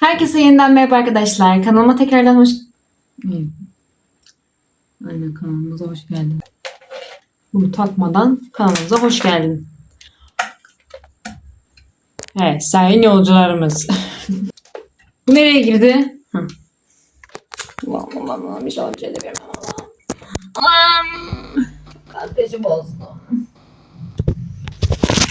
Herkese yeniden merhaba arkadaşlar. Kanalıma tekrardan hoş... Aynen kanalımıza hoş geldin. Bunu takmadan kanalımıza hoş geldin. Evet, sayın yolcularımız. Bu nereye girdi? Hı. Ulan ulan ulan bir şey olacak. Aman! Kardeşi bozdu.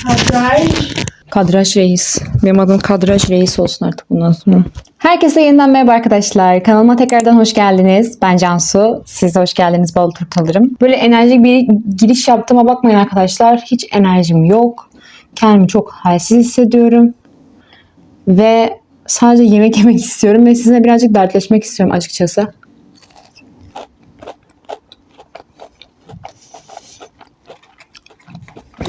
Kadraj. Kadraj Reis. Benim adım Kadraj Reis olsun artık bundan sonra. Herkese yeniden merhaba arkadaşlar. Kanalıma tekrardan hoş geldiniz. Ben Cansu. Siz de hoş geldiniz bol Türk alırım. Böyle enerjik bir giriş yaptığıma bakmayın arkadaşlar. Hiç enerjim yok. Kendimi çok halsiz hissediyorum. Ve sadece yemek yemek istiyorum ve sizinle birazcık dertleşmek istiyorum açıkçası.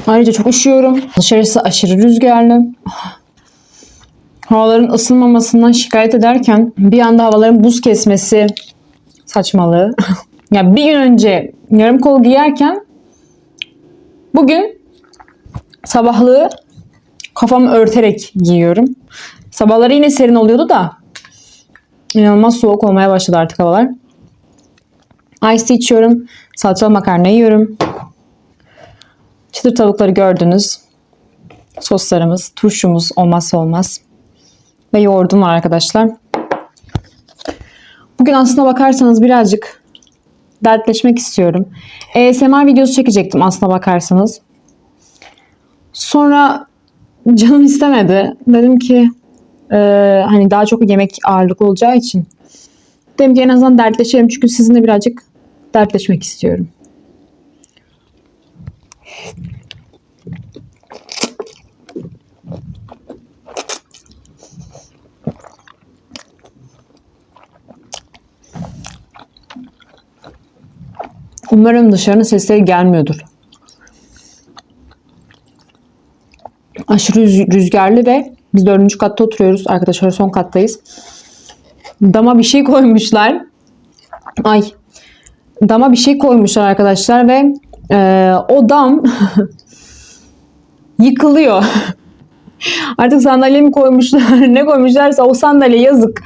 Ayrıca çok üşüyorum. Dışarısı aşırı rüzgarlı. Havaların ısınmamasından şikayet ederken bir anda havaların buz kesmesi saçmalığı. ya bir gün önce yarım kol giyerken bugün sabahlığı kafamı örterek giyiyorum. Sabahları yine serin oluyordu da inanılmaz soğuk olmaya başladı artık havalar. Ice içiyorum. Salçalı makarna yiyorum. Çıtır tavukları gördünüz. Soslarımız, turşumuz olmazsa olmaz. Ve yoğurdum var arkadaşlar. Bugün aslına bakarsanız birazcık dertleşmek istiyorum. ASMR videosu çekecektim aslına bakarsanız. Sonra canım istemedi. Dedim ki e, hani daha çok yemek ağırlıklı olacağı için. Dedim ki en azından dertleşelim çünkü sizinle birazcık dertleşmek istiyorum. Umarım dışarının sesleri gelmiyordur. Aşırı rüz- rüzgarlı ve biz dördüncü katta oturuyoruz. Arkadaşlar son kattayız. Dama bir şey koymuşlar. Ay. Dama bir şey koymuşlar arkadaşlar ve e, o dam yıkılıyor. Artık sandalye mi koymuşlar, ne koymuşlarsa o sandalye yazık.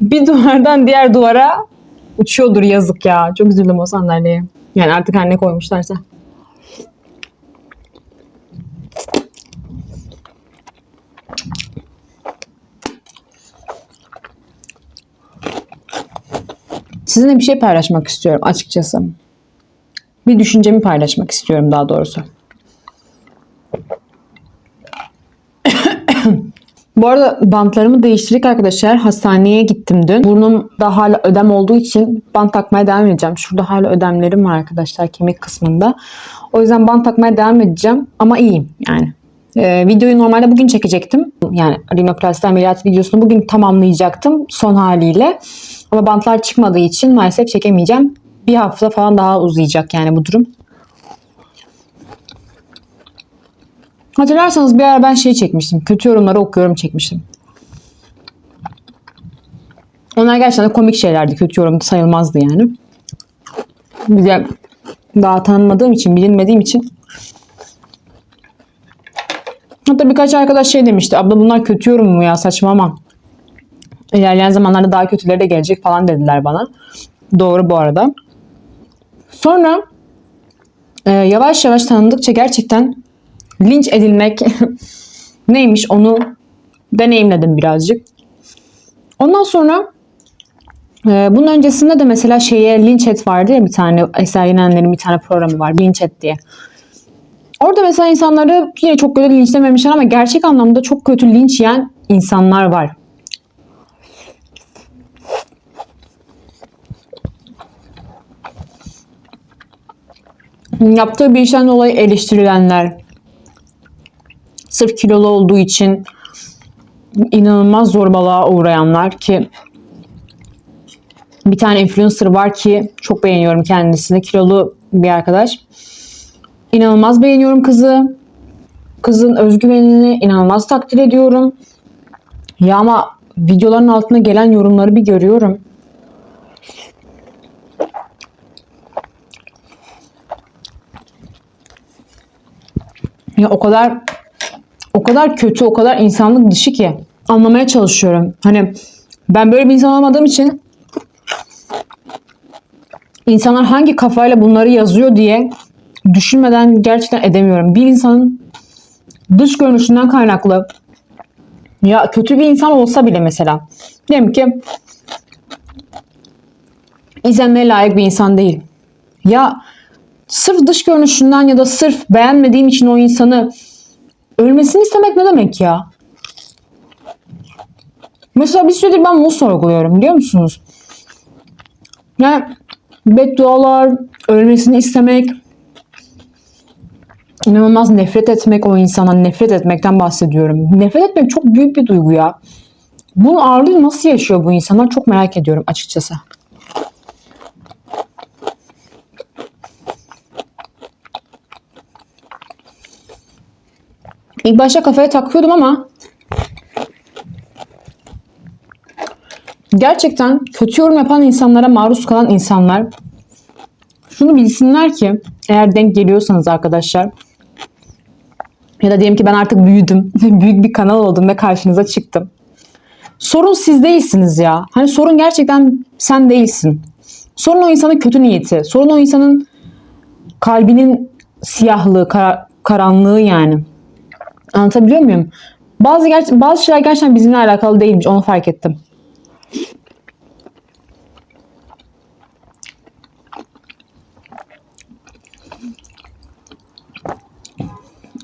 Bir duvardan diğer duvara uçuyordur yazık ya. Çok üzüldüm o sandalyeye. Yani artık her ne koymuşlarsa. Sizinle bir şey paylaşmak istiyorum açıkçası. Bir düşüncemi paylaşmak istiyorum daha doğrusu. Bu arada bantlarımı değiştirdik arkadaşlar. Hastaneye gittim dün. Burnumda hala ödem olduğu için bant takmaya devam edeceğim. Şurada hala ödemlerim var arkadaşlar kemik kısmında. O yüzden bant takmaya devam edeceğim. Ama iyiyim yani. Ee, videoyu normalde bugün çekecektim. Yani rinoplasti ameliyat videosunu bugün tamamlayacaktım son haliyle. Ama bantlar çıkmadığı için maalesef çekemeyeceğim. Bir hafta falan daha uzayacak yani bu durum. Hatırlarsanız bir ara ben şey çekmiştim. Kötü yorumları okuyorum çekmiştim. Onlar gerçekten de komik şeylerdi. Kötü yorum sayılmazdı yani. De daha tanınmadığım için, bilinmediğim için. Hatta birkaç arkadaş şey demişti. Abla bunlar kötü yorum mu ya saçmalama. İlerleyen zamanlarda daha kötüleri de gelecek falan dediler bana. Doğru bu arada. Sonra e, yavaş yavaş tanındıkça gerçekten linç edilmek neymiş onu deneyimledim birazcık. Ondan sonra e, bunun öncesinde de mesela şeye linç et vardı ya bir tane Eser Yenenler'in bir tane programı var linç et diye. Orada mesela insanları yine çok kötü linçlememişler ama gerçek anlamda çok kötü linç yiyen insanlar var. Yaptığı bir işten dolayı eleştirilenler, sırf kilolu olduğu için inanılmaz zorbalığa uğrayanlar ki bir tane influencer var ki çok beğeniyorum kendisini. Kilolu bir arkadaş. İnanılmaz beğeniyorum kızı. Kızın özgüvenini inanılmaz takdir ediyorum. Ya ama videoların altına gelen yorumları bir görüyorum. Ya o kadar o kadar kötü, o kadar insanlık dışı ki anlamaya çalışıyorum. Hani Ben böyle bir insan olmadığım için insanlar hangi kafayla bunları yazıyor diye düşünmeden gerçekten edemiyorum. Bir insanın dış görünüşünden kaynaklı ya kötü bir insan olsa bile mesela diyelim ki izlenmeye layık bir insan değil. Ya sırf dış görünüşünden ya da sırf beğenmediğim için o insanı ölmesini istemek ne demek ya? Mesela bir süredir ben bunu sorguluyorum biliyor musunuz? Yani beddualar, ölmesini istemek, inanılmaz nefret etmek o insana, nefret etmekten bahsediyorum. Nefret etmek çok büyük bir duygu ya. Bunun ağırlığı nasıl yaşıyor bu insanlar çok merak ediyorum açıkçası. İlk başta kafaya takıyordum ama gerçekten kötü yorum yapan insanlara maruz kalan insanlar şunu bilsinler ki eğer denk geliyorsanız arkadaşlar ya da diyelim ki ben artık büyüdüm büyük bir kanal oldum ve karşınıza çıktım. Sorun siz değilsiniz ya. Hani sorun gerçekten sen değilsin. Sorun o insanın kötü niyeti. Sorun o insanın kalbinin siyahlığı, kara- karanlığı yani. Anlatabiliyor muyum? Bazı bazı şeyler gerçekten bizimle alakalı değilmiş. Onu fark ettim.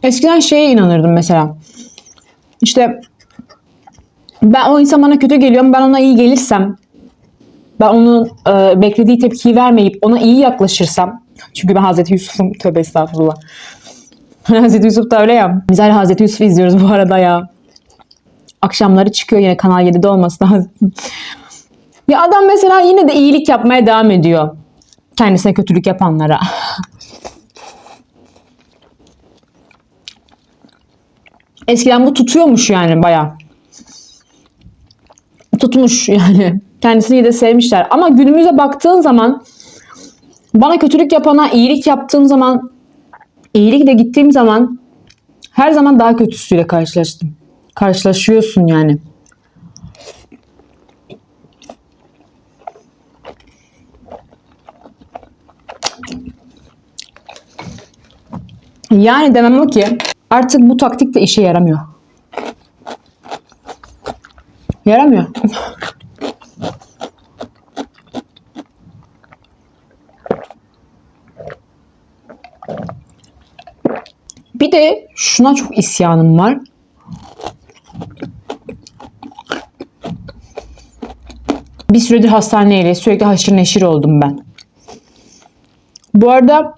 Eskiden şeye inanırdım mesela. İşte ben o insan bana kötü geliyor ben ona iyi gelirsem ben onun e, beklediği tepkiyi vermeyip ona iyi yaklaşırsam çünkü ben Hazreti Yusuf'um tövbe estağfurullah. Hazreti Yusuf da öyle ya. Biz hala Hazreti Yusuf'u izliyoruz bu arada ya. Akşamları çıkıyor yine Kanal 7'de olması lazım. ya adam mesela yine de iyilik yapmaya devam ediyor. Kendisine kötülük yapanlara. Eskiden bu tutuyormuş yani baya. Tutmuş yani. Kendisini de sevmişler. Ama günümüze baktığın zaman bana kötülük yapana iyilik yaptığım zaman iyilikle gittiğim zaman her zaman daha kötüsüyle karşılaştım. Karşılaşıyorsun yani. Yani demem o ki artık bu taktik de işe yaramıyor. Yaramıyor. de şuna çok isyanım var. Bir süredir hastaneyle sürekli haşır neşir oldum ben. Bu arada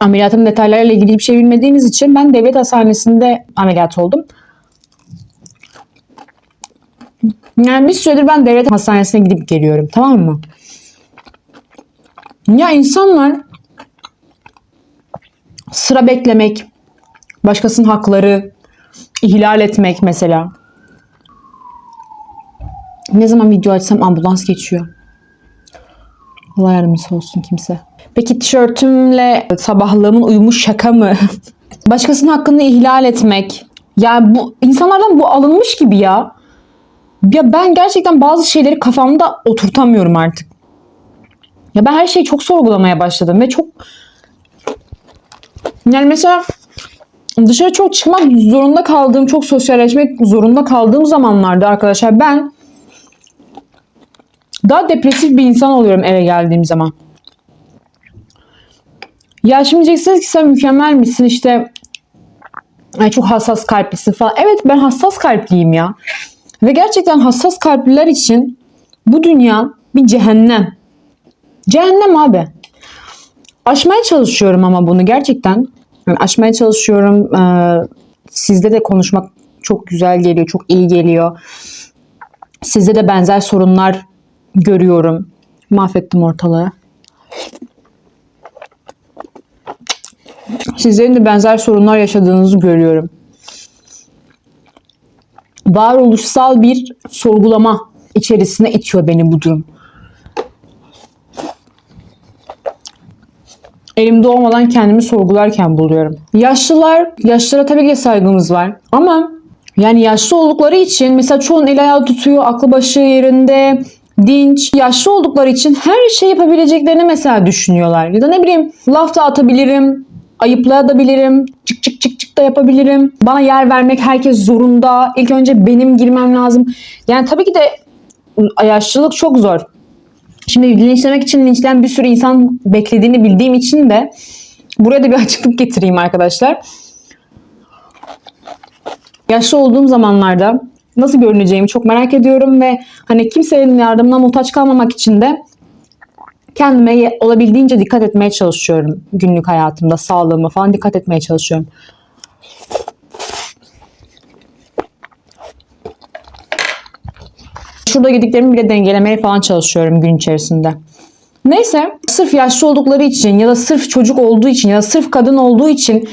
ameliyatın detaylarıyla ilgili bir şey bilmediğiniz için ben devlet hastanesinde ameliyat oldum. Yani bir süredir ben devlet hastanesine gidip geliyorum tamam mı? Ya insanlar sıra beklemek, başkasının hakları ihlal etmek mesela. Ne zaman video açsam ambulans geçiyor. Allah yardımcısı olsun kimse. Peki tişörtümle sabahlığımın uyumu şaka mı? Başkasının hakkını ihlal etmek. Ya bu insanlardan bu alınmış gibi ya. Ya ben gerçekten bazı şeyleri kafamda oturtamıyorum artık. Ya ben her şeyi çok sorgulamaya başladım ve çok yani mesela dışarı çok çıkmak zorunda kaldığım, çok sosyalleşmek zorunda kaldığım zamanlarda arkadaşlar ben daha depresif bir insan oluyorum eve geldiğim zaman. Ya şimdi diyeceksiniz ki sen mükemmel misin işte ay çok hassas kalplisin falan. Evet ben hassas kalpliyim ya. Ve gerçekten hassas kalpliler için bu dünya bir cehennem. Cehennem abi. Aşmaya çalışıyorum ama bunu gerçekten. Aşmaya çalışıyorum. Ee, sizde de konuşmak çok güzel geliyor, çok iyi geliyor. Sizde de benzer sorunlar görüyorum. Mahvettim ortalığı. Sizlerin de benzer sorunlar yaşadığınızı görüyorum. Varoluşsal bir sorgulama içerisine itiyor beni bu durum. Elimde olmadan kendimi sorgularken buluyorum. Yaşlılar, yaşlara tabii ki saygımız var. Ama Yani yaşlı oldukları için mesela çoğun el ayağı tutuyor, aklı başı yerinde, dinç. Yaşlı oldukları için her şey yapabileceklerini mesela düşünüyorlar. Ya da ne bileyim laf da atabilirim, ayıplayabilirim, çık çık çık çık da yapabilirim. Bana yer vermek herkes zorunda. İlk önce benim girmem lazım. Yani tabii ki de yaşlılık çok zor. Şimdi linçlemek için linçleyen bir sürü insan beklediğini bildiğim için de buraya da bir açıklık getireyim arkadaşlar. Yaşlı olduğum zamanlarda nasıl görüneceğimi çok merak ediyorum ve hani kimsenin yardımına muhtaç kalmamak için de kendime olabildiğince dikkat etmeye çalışıyorum. Günlük hayatımda sağlığıma falan dikkat etmeye çalışıyorum. Şurada yediklerimi bile dengelemeye falan çalışıyorum gün içerisinde. Neyse sırf yaşlı oldukları için ya da sırf çocuk olduğu için ya da sırf kadın olduğu için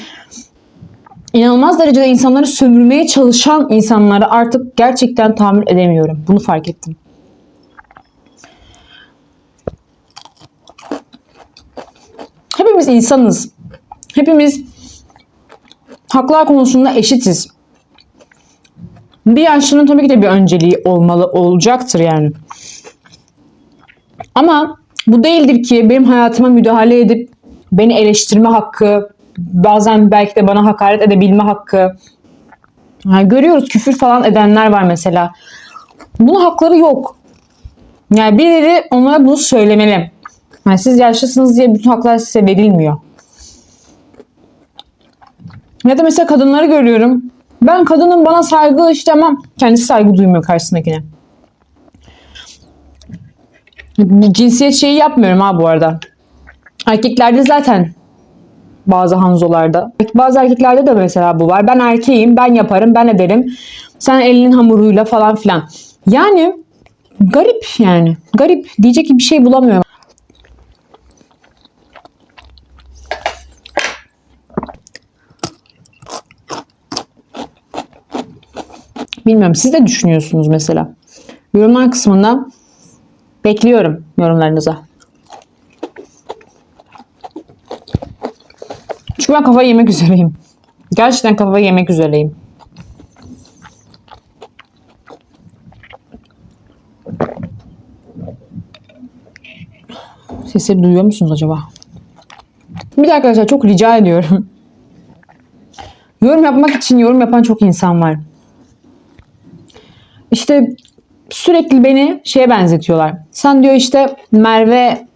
inanılmaz derecede insanları sömürmeye çalışan insanları artık gerçekten tahammül edemiyorum. Bunu fark ettim. Hepimiz insanız. Hepimiz haklar konusunda eşitiz. Bir yaşlının tabii ki de bir önceliği olmalı, olacaktır yani. Ama bu değildir ki benim hayatıma müdahale edip beni eleştirme hakkı, bazen belki de bana hakaret edebilme hakkı. Yani görüyoruz küfür falan edenler var mesela. Bunun hakları yok. Yani birileri onlara bunu söylemeli. Yani siz yaşlısınız diye bütün haklar size verilmiyor. Ya da mesela kadınları görüyorum. Ben kadının bana saygı ama kendisi saygı duymuyor karşısındakine. Cinsiyet şeyi yapmıyorum ha bu arada. Erkeklerde zaten bazı hanzolarda. Bazı erkeklerde de mesela bu var. Ben erkeğim, ben yaparım, ben ederim. Sen elinin hamuruyla falan filan. Yani garip yani. Garip. Diyecek bir şey bulamıyorum. Bilmiyorum siz de düşünüyorsunuz mesela. Yorumlar kısmında bekliyorum yorumlarınıza. Çünkü ben kafayı yemek üzereyim. Gerçekten kafayı yemek üzereyim. Sesleri duyuyor musunuz acaba? Bir de arkadaşlar çok rica ediyorum. Yorum yapmak için yorum yapan çok insan var. İşte sürekli beni şeye benzetiyorlar. Sen diyor işte Merve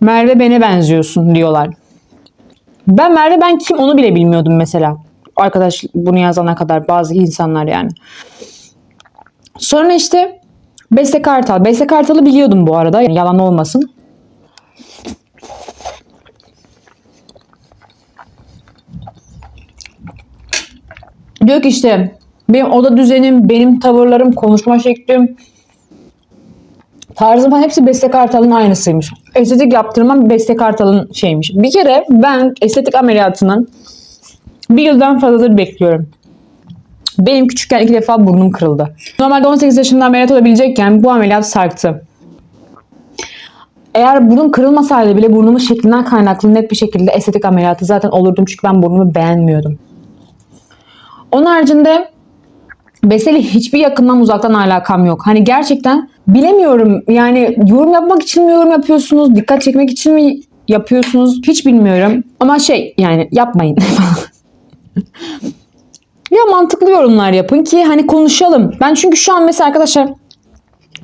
Merve beni benziyorsun diyorlar. Ben Merve ben kim onu bile bilmiyordum mesela. Arkadaş bunu yazana kadar bazı insanlar yani. Sonra işte Beste Kartal. Beste Kartal'ı biliyordum bu arada. Yani yalan olmasın. Diyor ki işte benim oda düzenim, benim tavırlarım, konuşma şeklim, tarzım falan hepsi Beste Kartal'ın aynısıymış. Estetik yaptırmam Beste Kartal'ın şeymiş. Bir kere ben estetik ameliyatının bir yıldan fazladır bekliyorum. Benim küçükken iki defa burnum kırıldı. Normalde 18 yaşında ameliyat olabilecekken bu ameliyat sarktı. Eğer burnum kırılmasaydı bile burnumun şeklinden kaynaklı net bir şekilde estetik ameliyatı zaten olurdum çünkü ben burnumu beğenmiyordum. Onun haricinde Beseli hiçbir yakından uzaktan alakam yok. Hani gerçekten bilemiyorum. Yani yorum yapmak için mi yorum yapıyorsunuz? Dikkat çekmek için mi yapıyorsunuz? Hiç bilmiyorum. Ama şey yani yapmayın. ya mantıklı yorumlar yapın ki hani konuşalım. Ben çünkü şu an mesela arkadaşlar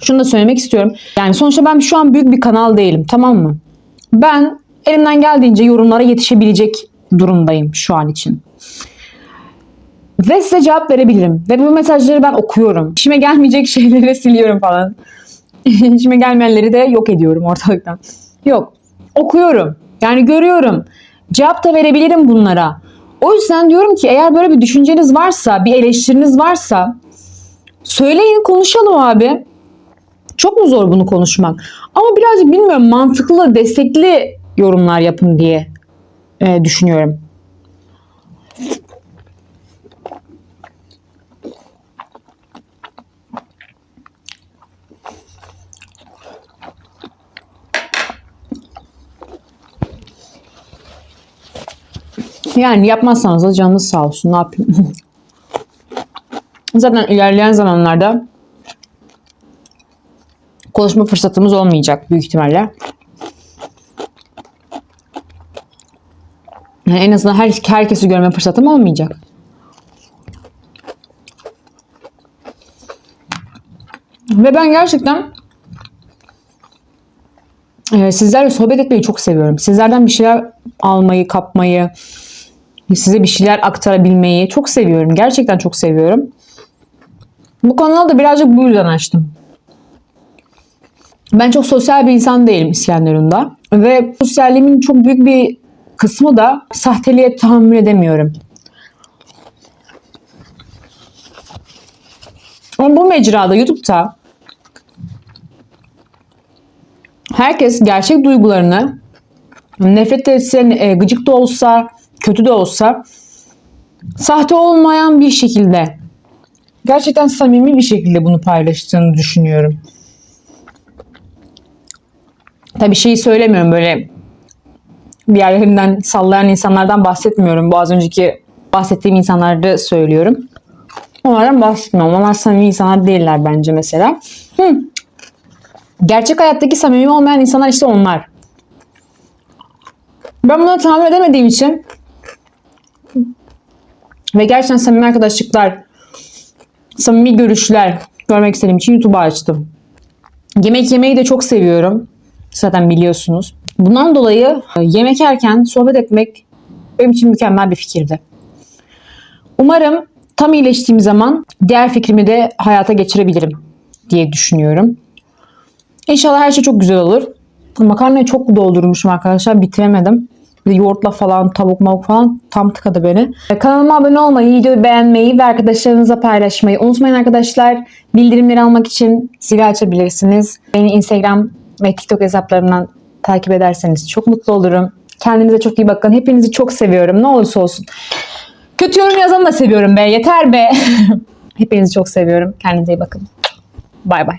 şunu da söylemek istiyorum. Yani sonuçta ben şu an büyük bir kanal değilim tamam mı? Ben elimden geldiğince yorumlara yetişebilecek durumdayım şu an için. Ve size cevap verebilirim. Ve bu mesajları ben okuyorum. İşime gelmeyecek şeyleri siliyorum falan. İşime gelmeyenleri de yok ediyorum ortalıktan. Yok. Okuyorum. Yani görüyorum. Cevap da verebilirim bunlara. O yüzden diyorum ki eğer böyle bir düşünceniz varsa, bir eleştiriniz varsa söyleyin konuşalım abi. Çok mu zor bunu konuşmak? Ama birazcık bilmiyorum mantıklı, destekli yorumlar yapın diye e, düşünüyorum. Yani yapmazsanız da canınız sağ olsun. Ne yapayım? Zaten ilerleyen zamanlarda konuşma fırsatımız olmayacak büyük ihtimalle. Yani en azından her, herkesi görme fırsatım olmayacak. Ve ben gerçekten e, sizlerle sohbet etmeyi çok seviyorum. Sizlerden bir şeyler almayı, kapmayı, size bir şeyler aktarabilmeyi çok seviyorum. Gerçekten çok seviyorum. Bu kanalı da birazcık bu yüzden açtım. Ben çok sosyal bir insan değilim İskenderun'da. Ve sosyalliğimin çok büyük bir kısmı da sahteliğe tahammül edemiyorum. Ama bu mecrada YouTube'da herkes gerçek duygularını nefret etsen, e, gıcık da olsa, kötü de olsa sahte olmayan bir şekilde gerçekten samimi bir şekilde bunu paylaştığını düşünüyorum. Tabii şeyi söylemiyorum böyle bir yerlerinden sallayan insanlardan bahsetmiyorum. Bu az önceki bahsettiğim insanları söylüyorum. Onlardan bahsetmiyorum. Onlar samimi insanlar değiller bence mesela. Hı. Gerçek hayattaki samimi olmayan insanlar işte onlar. Ben buna tahammül edemediğim için ve gerçekten samimi arkadaşlıklar, samimi görüşler görmek istediğim için YouTube'u açtım. Yemek yemeyi de çok seviyorum. Zaten biliyorsunuz. Bundan dolayı e, yemek yerken sohbet etmek benim için mükemmel bir fikirdi. Umarım tam iyileştiğim zaman diğer fikrimi de hayata geçirebilirim diye düşünüyorum. İnşallah her şey çok güzel olur. Makarnayı çok doldurmuşum arkadaşlar. Bitiremedim. Yoğurtla falan, tavuk mavuk falan tam tıkadı beni. E, Kanalıma abone olmayı, videoyu beğenmeyi ve arkadaşlarınızla paylaşmayı unutmayın arkadaşlar. Bildirimleri almak için zili açabilirsiniz. Beni Instagram ve TikTok hesaplarımdan takip ederseniz çok mutlu olurum. Kendinize çok iyi bakın. Hepinizi çok seviyorum. Ne olursa olsun. Kötü yorum yazanı da seviyorum be. Yeter be. Hepinizi çok seviyorum. Kendinize iyi bakın. Bay bay.